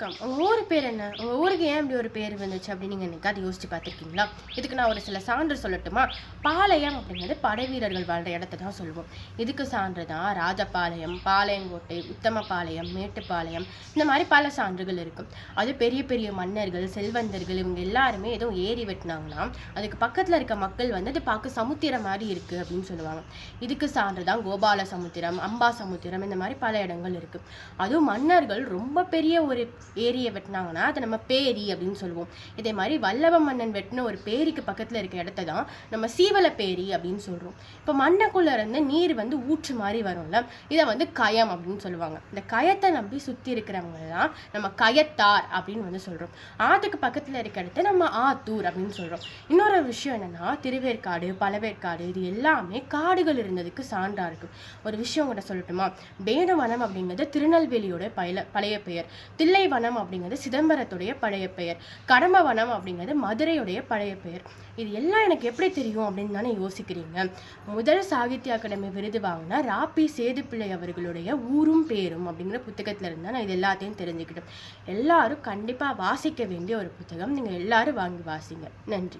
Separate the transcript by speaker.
Speaker 1: வணக்கம். உங்கள் ஊர் பேர் என்ன? உங்கள் ஊருக்கு ஏன் இப்படி ஒரு பேர் வந்துச்சு அப்படின்னு நீங்கள் என்னைக்காவது யோசிச்சு பார்த்துருக்கீங்களா? இதுக்கு நான் ஒரு சில சான்று சொல்லட்டுமா? பாளையம் அப்படிங்கிறது படை வீரர்கள் வாழ்கிற இடத்த தான் சொல்லுவோம். இதுக்கு சான்று தான் ராஜபாளையம் பாளையங்கோட்டை உத்தமபாளையம் மேட்டுப்பாளையம் இந்த மாதிரி பல சான்றுகள் இருக்கும் அது பெரிய பெரிய மன்னர்கள் செல்வந்தர்கள் இவங்க எல்லாருமே ஏதோ ஏறி வெட்டினாங்கன்னா அதுக்கு பக்கத்தில் இருக்க மக்கள் வந்து அது பார்க்க சமுத்திரம் மாதிரி இருக்குது அப்படின்னு சொல்லுவாங்க. இதுக்கு சான்று தான் கோபால சமுத்திரம் அம்பா சமுத்திரம் இந்த மாதிரி பல இடங்கள் இருக்குது அதுவும் மன்னர்கள் ரொம்ப பெரிய ஒரு ஏரியை வெட்டினாங்கன்னா அதை நம்ம பேரி அப்படின்னு சொல்லுவோம். இதே மாதிரி வல்லவ மன்னன் வெட்டின ஒரு பேரிக்கு பக்கத்தில் இருக்க இடத்த தான் நம்ம சீவல பேரி அப்படின்னு சொல்கிறோம் இப்போ மண்ணுக்குள்ள இருந்து நீர் வந்து ஊற்று மாதிரி வரும்ல இதை வந்து கயம் அப்படின்னு சொல்லுவாங்க. இந்த கயத்தை நம்பி சுற்றி இருக்கிறவங்க தான் நம்ம கயத்தார் அப்படின்னு வந்து சொல்கிறோம் ஆத்துக்கு பக்கத்தில் இருக்க இடத்த நம்ம ஆத்தூர் அப்படின்னு சொல்கிறோம் இன்னொரு விஷயம் என்னன்னா திருவேற்காடு பழவேற்காடு இது எல்லாமே காடுகள் இருந்ததுக்கு சான்றாக இருக்கும். ஒரு விஷயம் உங்கள்கிட்ட சொல்லட்டுமா? வேணுவனம் அப்படிங்கிறது திருநெல்வேலியோட பழைய பழைய பெயர். வனம் அப்படிங்கிறது சிதம்பரத்துடைய பழைய பெயர். கடம்பவனம் அப்படிங்கிறது மதுரையுடைய பழைய பெயர். இது எல்லாம் எனக்கு எப்படி தெரியும் அப்படின்னு தானே யோசிக்கிறீங்க. முதல் சாகித்ய அகாடமி விருது வாங்கினா ராபி சேதுப்பிள்ளை அவர்களுடைய ஊரும் பேரும் அப்படிங்கிற புத்தகத்தில் இருந்தால் நான் இது எல்லாத்தையும் தெரிஞ்சுக்கிட்டேன். எல்லாரும் கண்டிப்பாக வாசிக்க வேண்டிய ஒரு புத்தகம். நீங்கள் எல்லாரும் வாங்கி வாசிங்க. நன்றி.